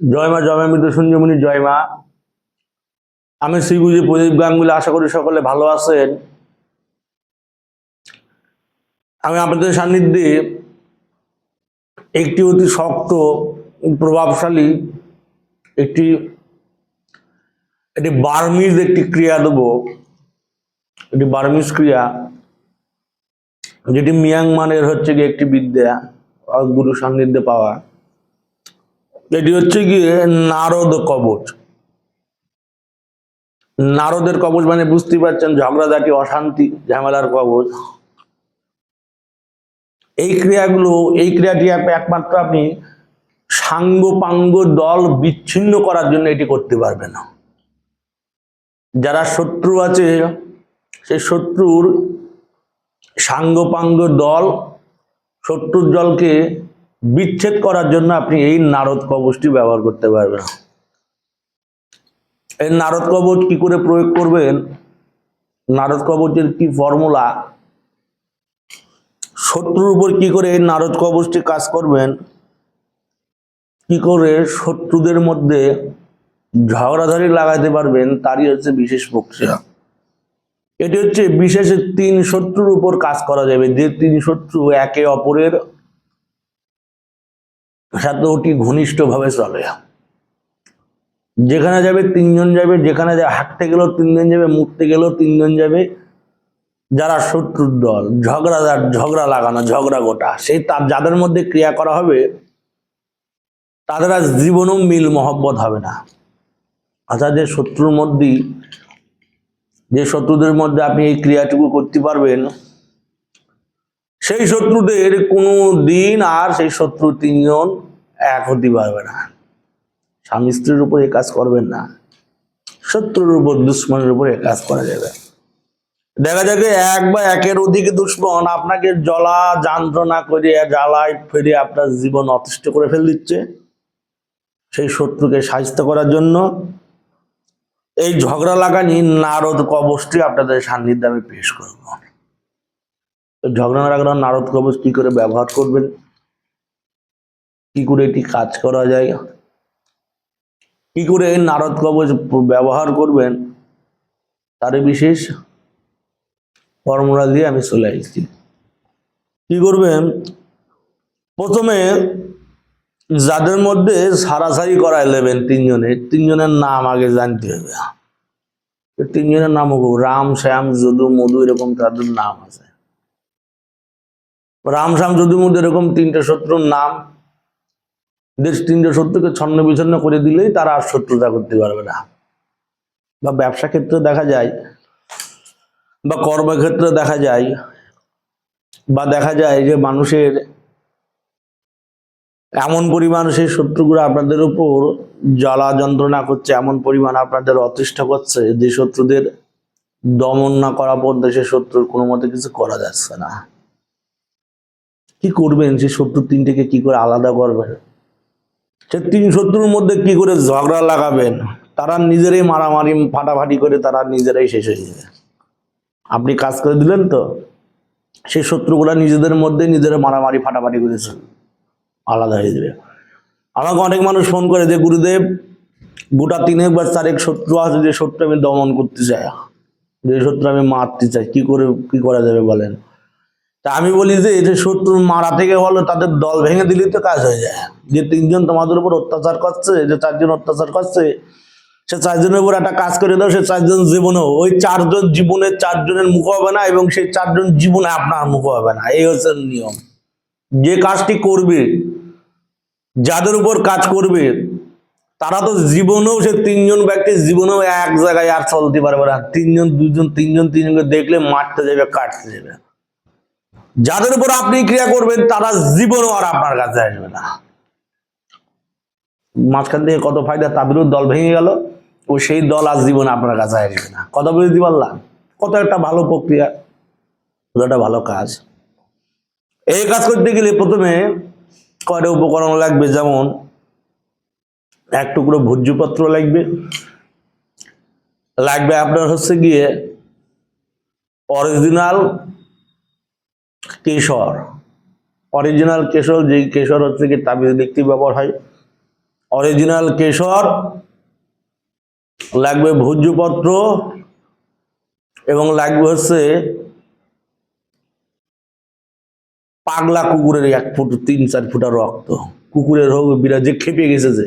জয় মা, জয় মৃত সঞ্জীবনী জয় মা। আমি শ্রীগুজি প্রদীপ গাঙ্গুলি, আশা করি সকলে ভালো আছেন। আমি আপনাদের সান্নিধ্যে একটি অতি শক্ত, প্রভাবশালী, একটি একটি বার্মিজ একটি ক্রিয়া দেব। একটি বার্মিজ ক্রিয়া, যেটি মিয়াংমানের হচ্ছে গিয়ে একটি বিদ্যা গুরু সান্নিধ্যে পাওয়া। এটি হচ্ছে গিয়ে নারদ কবচ। নারদের কবচ মানে বুঝতে পারছেন ঝগড়াঝাটি, অশান্তি, ঝামেলার কবচ। এই ক্রিয়াগুলো, এই ক্রিয়াটি একমাত্র আপনি সাঙ্গ পাঙ্গ দল বিচ্ছিন্ন করার জন্য এটি করতে পারবেন না। যারা শত্রু আছে, সেই শত্রুর সাঙ্গ পাঙ্গ দল, শত্রুর দলকে বিচ্ছেদ করার জন্য আপনি এই নারদ কবচটি ব্যবহার করতে পারবেন। এই নারদ কবচ কি করে প্রয়োগ করবেন? নারদ কবচের কি ফর্মুলা শত্রুর উপর কি করে এই নারদ কবচটি কাজ করবেন? কি করে শত্রুদের মধ্যে ঝগড়াঝাড়ি লাগাতে পারবেন, তারই হচ্ছে বিশেষ প্রক্রিয়া। এটি হচ্ছে বিশেষ তিন শত্রুর উপর কাজ করা যাবে। যে তিন শত্রু একে অপরের সাথে ওটি ঘনিষ্ঠভাবে চলে। যেখানে যাবে তিনজন যাবে, যেখানে হাঁটতে গেলেও তিনজন যাবে মুততে গেলেও তিনজন যাবে। যারা শত্রুর দল, ঝগড়া ঝগড়া লাগানো, ঝগড়া গোটা, সেই তার, যাদের মধ্যে ক্রিয়া করা হবে, তাদের আর জীবনও মিল মহব্বত হবে না। অর্থাৎ যে শত্রুর মধ্যেই, যে শত্রুদের মধ্যে আপনি এই ক্রিয়াটুকু করতে পারবেন সেই শত্রুদের কোনো দিন আর সেই শত্রু তিনজন এক হতে পারবে না। স্বামী স্ত্রীর উপর এ কাজ করবেন না। শত্রুর উপর দুশ্মনের উপর এ কাজ করা যাবে। দেখা যাবে এক বা একের অধিক দুশ্মন আপনাকে জলা যন্ত্রণা করে জ্বালায় ফেরে আপনার জীবন অতিষ্ঠ করে ফেল দিচ্ছে। সেই শত্রুকে সাহিত্য করার জন্য এই ঝগড়া লাগানি নারদ কবচটি আপনাদের সান্নিধ্যে আমি পেশ করব। ঝগড়া লাগানো নারদ কবচ কি করে ব্যবহার করবেন? কি করে এটি কাজ করা যায়? কি করে নারদ কবচ ব্যবহার করবেন? তার বিশেষ ফর্মুলা দিয়ে আমি চলে আসছি। কি করবেন? প্রথমে যাদের মধ্যে সারাসারি করায় নেবেন তিনজনে, তিনজনের নাম আগে জানতে হবে। তিনজনের নাম রাম, শ্যাম, যদু, মধু, এরকম তাদের নাম আছে। রাম শ্যাম যদু মধু এরকম তিনটে শত্রুর নাম, দেশ তিনটে শত্রুকে ছন্ন বিছন্ন করে দিলেই তারা আর শত্রুতা করতে পারবে না। বা ব্যবসা ক্ষেত্রে দেখা যায়, বা কর্মক্ষেত্রে দেখা যায়, বা দেখা যায় যে মানুষের এমন পরিমাণ সেই শত্রুগুলো আপনাদের উপর জ্বালা যন্ত্রণা করছে, এমন পরিমাণ আপনাদের অতিষ্ঠ করছে, যে শত্রুদের দমন না করা পর্যন্ত সে শত্রুর কোনো মতে কিছু করা যাচ্ছে না। কি করবেন? সেই শত্রু তিনটিকে কি করে আলাদা করবেন? সে তিন শত্রুর মধ্যে কি করে ঝগড়া লাগাবেন? তারা নিজেরাই মারামারি, ফাটাফাটি করে তারা নিজেরাই শেষ হয়ে যাবে। আপনি কাজ করে দিলেন তো? সেই শত্রুগুলা নিজেদের মধ্যে নিজেরা মারামারি, ফাটাফাটি করেছে আলাদা হয়ে যাবে। আমাকে অনেক মানুষ ফোন করে যে, গুরুদেব, গোটা তিনেক বা চারেক শত্রু আছে যে শত্রু আমি দমন করতে চাই। যে শত্রু আমি মারতে চাই, কি করে, কি করা যাবে বলেন? তা আমি বলি যে, এই যে শত্রু মারা থেকে হলো তাদের দল ভেঙে দিলেই তো কাজ হয়ে যায়। যে তিনজন তোমাদের উপর অত্যাচার করছে যে চারজন অত্যাচার করছে, সে চারজনের উপর একটা কাজ করে দাও, সে চারজন জীবনেও ওই চারজন জীবনের চারজনের মুখ হবে না এবং সেই চারজন জীবনে আপনার মুখ হবে না। এই হচ্ছে নিয়ম। যে কাজটি করবে, যাদের উপর কাজ করবে, তারা তো জীবনেও সে তিনজন ব্যক্তি জীবনেও এক জায়গায় আর চলতে পারবে না। তিনজন, দুজন, তিনজন, তিনজনকে দেখলে মারতে যাবে, কাটতে যাবে। যাদের উপর আপনি ক্রিয়া করবেন, তারা জীবনও আর আপনার কাছে আসবে না। মাঝখান থেকে কত ফায়দা তাদেরও দল ভেঙে গেল, ও সেই দল আর জীবনে আপনার কাছে আসবে না। কথা বুঝতে পারলাম? কত একটা ভালো প্রক্রিয়া, কত একটা ভালো কাজ। এই কাজ করতে গেলে প্রথমে কয়টা উপকরণ লাগবে? যেমন, এক টুকরো ভোজ্যপত্র লাগবে। লাগবে আপনার হচ্ছে গিয়ে অরিজিনাল কেশর। অরিজিনাল কেশর, যেই কেশর হচ্ছে কি তাবিজ দেখতে ব্যবহার হয়। অরিজিনাল কেশর লাগবে ভোজ্যপত্র এবং লাগবে হচ্ছে পাগলা কুকুরের এক ফুট, তিন, চার ফুটা রক্ত। কুকুরের হোক বিরাট যে খেপে গেছে যে।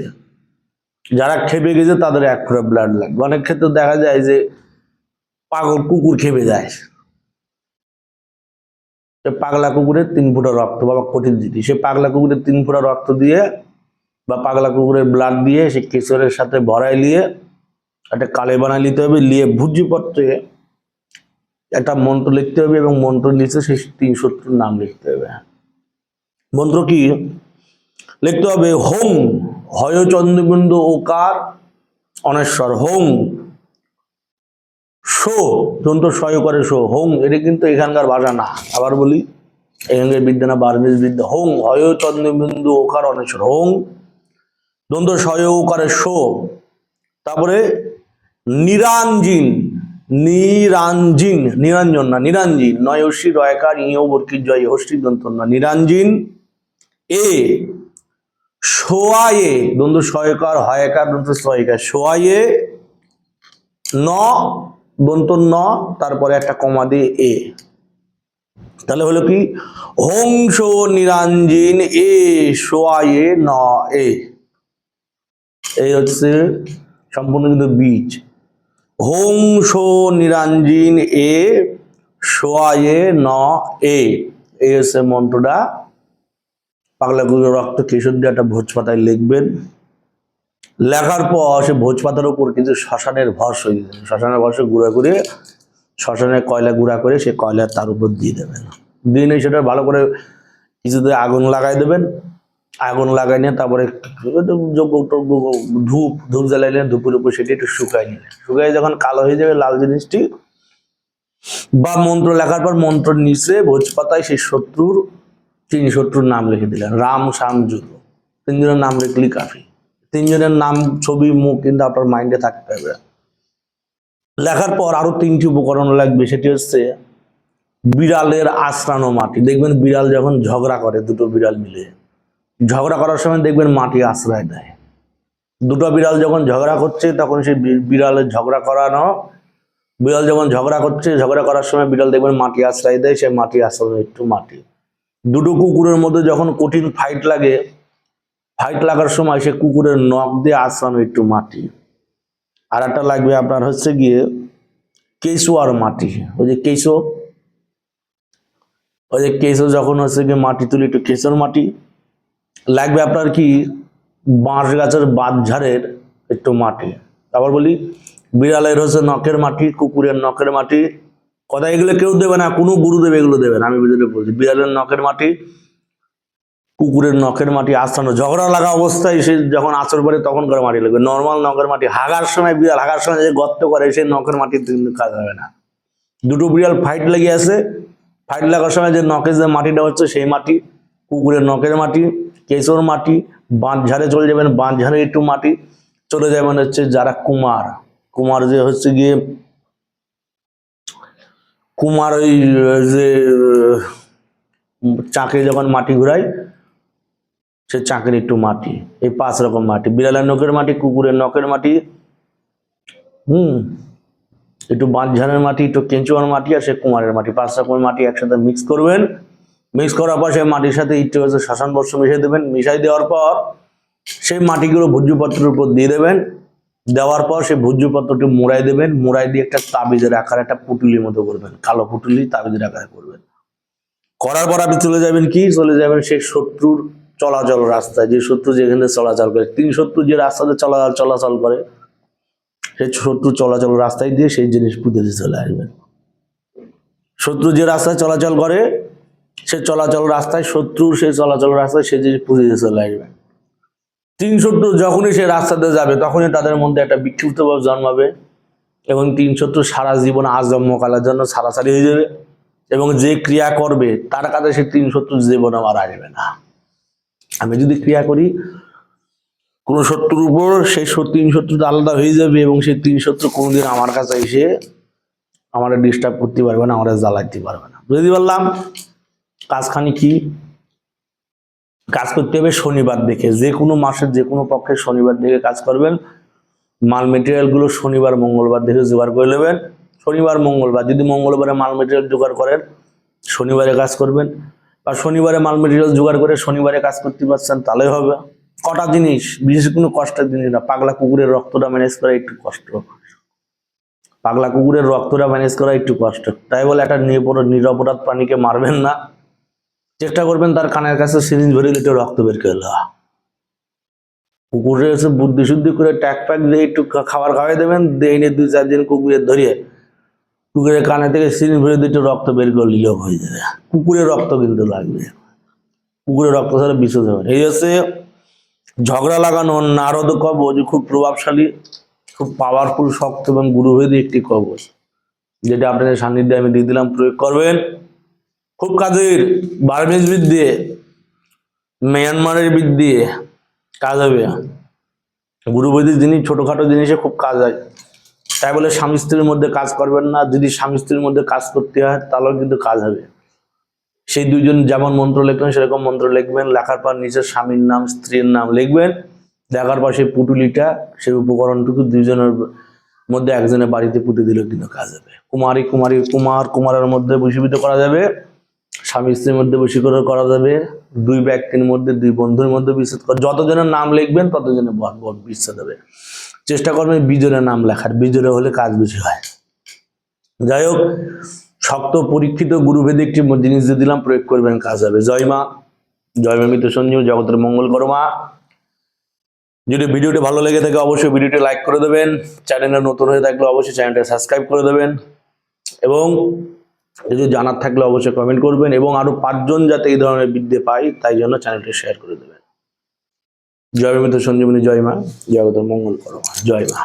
যারা খেপে গেছে তাদের এক ফুটা ব্লাড লাগবে। অনেক ক্ষেত্রে দেখা যায় যে পাগল কুকুর খেপে যায়। সে পাগলা কুকুরের তিন ফুটা রক্ত বাবা কঠিন জিনিস। সে পাগলা কুকুরের তিন ফুটা রক্ত দিয়ে বা পাগলা কুকুরের ব্লাড দিয়ে সে কেশরের সাথে ভরাই নিয়ে একটা কালে বানা নিতে হবে, নিয়ে ভুজিপত্রে একটা মন্ত্র লিখতে হবে এবং মন্ত্র নিচে সেই তিন শত্রুর নাম লিখতে হবে। মন্ত্র কি? লিখতে হবে, হোম হয় চন্দ্রবিন্দু ওকার অনেশ্বর, হোম। শো দন্ত সয় করে শো, হোং, এটা কিন্তু এখানকার ভাষা না। আবার বলি, এখানকার বিদ্যা না, বার্মিজ বিদ্যা হোম হয় চন্দ্রবিন্দু ওকার অনেশ্বর হোং দন্ত সয় ওকারে শো। তারপরে, নিরাঞ্জিন নিরাঞ্জিন, নিরঞ্জন না, নিরঞ্জিন নয় অশ্বী রয়কার, ইয়, বর্কির জয় হস্তি দন্ত না, নিরঞ্জিন, এ, সোয়ায়ে দ্বন্দ্ব সয়কার হয়কার দন্ত সয়কার সোয়ায়ে, ন দন্ত ন তারপরে একটা কমা দিয়ে এ। তাহলে হলো কি? হংস নিরঞ্জিন এ, সোয়ায়ে ন, এ। এই হচ্ছে সম্পূর্ণ কিন্তু বীজ। হংস নিরঞ্জিন এ, সোয়ায়ে ন, এ। এই হচ্ছে মন্ত্রটা। পাগলা গুলো রক্ত কেশর দিয়ে একটা ভোজ পাতায় লিখবেন। লেখার পর সে ভোজ পাতার উপর কিন্তু শ্মশানের ভস হয়ে যাবে শ্মশানের ভসে গুঁড়া করে, শ্মশানের কয়লা গুঁড়া করে সে কয়লা তার উপর দিয়ে দেবেন। দিয়ে নিয়ে সেটা ভালো করে কিছুতে আগুন লাগাই দেবেন। আগুন লাগাই নিয়ে তারপরে ধূপ ধূপ জ্বালাই নিয়ে ধূপের উপর সেটি একটু শুকাই নিলেন। শুকাই যখন কালো হয়ে যাবে লাল জিনিসটি, বা মন্ত্র লেখার পর মন্ত্র নিচে ভোজ পাতায় সেই শত্রুর, তিন শত্রুর নাম লিখে দিলেন, রাম শ্যাম যুদ্ধ তিনজনের নাম লিখলি কাফি। তিনজনের নাম, ছবি, মুখ কিন্তু আপনার মাইন্ডে থাকতে হবে। লেখার পর আরও তিনটি উপকরণ লাগবে, সেটি হচ্ছে বিড়ালের আশ্রানো মাটি। দেখবেন বিড়াল যখন ঝগড়া করে, দুটো বিড়াল মিলে। ঝগড়া করার সময় দেখবেন মাটি আশ্রয় দেয় দুটো বিড়াল যখন ঝগড়া করছে, তখন সেই বিড়ালের ঝগড়া করানো, বিড়াল যখন ঝগড়া করছে, ঝগড়া করার সময় বিড়াল দেখবেন মাটি আশ্রয় দেয় সেই মাটি আশ্রয় একটু মাটি। দুটো কুকুরের মধ্যে যখন কঠিন ফাইট লাগে ফাইট লাগার সময় সে কুকুরের নখ দিয়ে আশ্রানো একটু মাটি। আর একটা লাগবে আপনার হচ্ছে গিয়ে কেঁচো আর মাটি। ওই যে কেঁচো। ওই যে কেঁচো যখন হচ্ছে গিয়ে মাটি তুলি, একটু কেঁচোর মাটি। লাগবে আপনার কি বাঁশ গাছের বাঁধঝাড়ের একটু মাটি। আবার বলি, বিড়ালের হচ্ছে নখের মাটি, কুকুরের নখের মাটি। কথা এগুলো কেউ দেবে না, কোনো গুরুদেব এগুলো দেবে না, আমি বলছি। বিড়ালের নখের মাটি কুকুরের নখের মাটি আস্তানো, ঝগড়া লাগা অবস্থায় সে যখন আচর পরে তখন করে মাটি লাগবে। নর্মাল নখের মাটি, হাগার সময় বিড়াল, হাগার সময় যে গর্ত করে সেই নখের মাটি কাজ হবে না। দুটো বিড়াল ফাইট লেগে আছে। ফাইট লাগার সময় যে নখের যে মাটিটা হচ্ছে সেই মাটি কুকুরের নখের মাটি, কেঁচোর মাটি বাঁধ ঝাড়ে চলে যাবেন বাঁধ ঝাড়ে একটু মাটি, চলে যাবেন হচ্ছে যারা কুমার। কুমার যে হচ্ছে গিয়ে, কুমার ওই যে, চাকে যখন মাটি ঘুরায় সে চাকের একটু মাটি, এই পাঁচ রকম মাটি, বিড়ালের নখের মাটি, কুকুরের নখের মাটি, হুম, একটু বাঁধঝানের মাটি, একটু কেঁচুয়ার মাটি আর সে কুমারের মাটি, পাঁচ রকমের মাটি একসাথে মিক্স করবেন। মিক্স করার পর সেই মাটির সাথে একটু হচ্ছে শ্মশান বর্ষ মিশিয়ে দেবেন। মিশাই দেওয়ার পর সেই মাটিগুলো ভোজ্যপত্রের উপর দিয়ে দেবেন। দেওয়ার পর সেই ভোজ্যপত্রটি মোড়াই দেবেন। মোড়াই দিয়ে একটা তাবিজের আকার একটা পুটুলির মতো করবেন। কালো পুটুলি তাবিজের আকারে করবেন। করার পর আপনি চলে যাবেন কি? চলে যাবেন সেই শত্রুর চলাচল রাস্তায়, যে শত্রু যেখানে চলাচল করে, তিন শত্রু যে রাস্তাতে চলাচল চলাচল করে, সে শত্রু চলাচল রাস্তায় দিয়ে সেই জিনিস পুঁতে চলে আসবে। শত্রু যে রাস্তায় চলাচল করে, সে চলাচল রাস্তায় শত্রুর সে চলাচল রাস্তায় সে জিনিস পুঁতে চলে আসবে। তিন শত্রু যখনই সে রাস্তাতে যাবে, তখনই তাদের মধ্যে একটা বিক্ষিপ্ত ভাব জন্মাবে এবং তিন শত্রু সারা জীবন আজন্মকালের জন্য সারাসারি হয়ে যাবে এবং যে ক্রিয়া করবে, তার কাছে সে তিন শত্রু জীবন আমার আসবে না। আমি যদি ক্রিয়া করি, কোন শত্রুর উপর সেই তিন শত্রু আলাদা হয়ে যাবে এবং সেই তিন শত্রু কোনোদিন আমার কাছে এসে আমার ডিস্টার্ব করতে পারবে না, আমার জ্বালাইতে পারবে না। বুঝতে পারলাম? কাজখানি কি? কাজ করতে হবে শনিবার দেখে। যে কোনো মাসের, যে কোনো পক্ষে শনিবার দেখে কাজ করবেন। মাল মেটেরিয়ালগুলো শনিবার, মঙ্গলবার দেখে জোগাড় করে নেবেন। শনিবার, মঙ্গলবার, যদি মঙ্গলবারে মাল মেটেরিয়াল জোগাড় করেন, শনিবারে কাজ করবেন। বা শনিবারে মাল মেটেরিয়াল জোগাড় করে শনিবারে কাজ করতে পারছেন তাহলে হবে। কটা জিনিস, বিশেষ কোনো কষ্টের জিনিস না, পাগলা কুকুরের রক্তটা ম্যানেজ করা একটু কষ্ট। পাগলা কুকুরের রক্তটা ম্যানেজ করা একটু কষ্ট। তাই বলে একটা নিরপরাধ প্রাণীকে মারবেন না। চেষ্টা করবেন তার কানের কাছে সিরিঞ্জ ভরে দিতে, রক্ত বের করে দেওয়া। কুকুরের বুদ্ধি শুদ্ধি করে ট্যাক প্যাক দিয়ে একটু খাবার খাওয়াই দেবেন, দিয়ে দুই চার দিন কুকুরের ধরিয়ে কুকুরের কানে থেকে সিরিঞ্জ ভরে একটু রক্ত বের করে নিলেও হয়ে যাবে। কুকুরের রক্ত কিন্তু লাগবে। কুকুরের রক্ত ছাড়া বিশুদ্ধ হবে এই হচ্ছে ঝগড়া লাগানো নারদ কবচ, খুব প্রভাবশালী, খুব পাওয়ারফুল শক্ত এবং গুরুভেদী একটি কবচ। যেটা আপনাদের সান্নিধ্যে আমি দিয়ে দিলাম, প্রয়োগ করবেন। খুব কাজের বার্মিজ বৃদ্ধি, মিয়ানমারের বৃদ্ধি, কাজ হবে। গুরুবৈদিক জিনিস ছোটোখাটো জিনিসে খুব কাজ হয় তাই বলে স্বামী স্ত্রীর মধ্যে কাজ করবেন না, যদি স্বামী স্ত্রীর মধ্যে কাজ করতে হয়, তাহলেও কিন্তু কাজ হবে। সেই দুইজন যেমন মন্ত্র লিখবেন সেরকম মন্ত্র লিখবেন, লেখার পর নিজের স্বামীর নাম, স্ত্রীর নাম লিখবেন, লেখার পর সেই পুটুলিটা, সেই উপকরণটুকু দুইজনের মধ্যে একজনের বাড়িতে পুঁতে দিলেও কিন্তু কাজ হবে। কুমারী কুমারী, কুমার, কুমারের মধ্যে বসীভূত করা যাবে, স্বামী স্ত্রীর মধ্যে বেশি করে যাবে, দুই ব্যক্তির মধ্যে, দুই বন্ধুর মধ্যে বিচ্ছেদ করা যতজনের নাম লিখবেন, ততজনের বিচ্ছেদ হবে। চেষ্টা করবেন বিজনের নাম লেখার বিজনে হলে কাজ বেশি হয়। যাই হোক শক্ত পরীক্ষিত গুরুভেদে একটি জিনিস দিয়ে দিলাম, প্রয়োগ করবেন, কাজ হবে। জয় মা জয় মা সঞ্জীব, জগতের মঙ্গল করো মা। যদি ভিডিওটি ভালো লেগে থাকে, অবশ্যই ভিডিওটি লাইক করে দেবেন। চ্যানেলে নতুন হয়ে থাকলে অবশ্যই চ্যানেলটা সাবস্ক্রাইব করে দেবেন। এবং যদি জানার থাকলে অবশ্যই কমেন্ট করবেন এবং আরও পাঁচজন যাতে এই ধরনের বিদ্যে পাই, তাই জন্য চ্যানেলটি শেয়ার করে দেবেন। জয় মৃত সঞ্জীবনী জয় মা জগতের মঙ্গল করো জয় মা।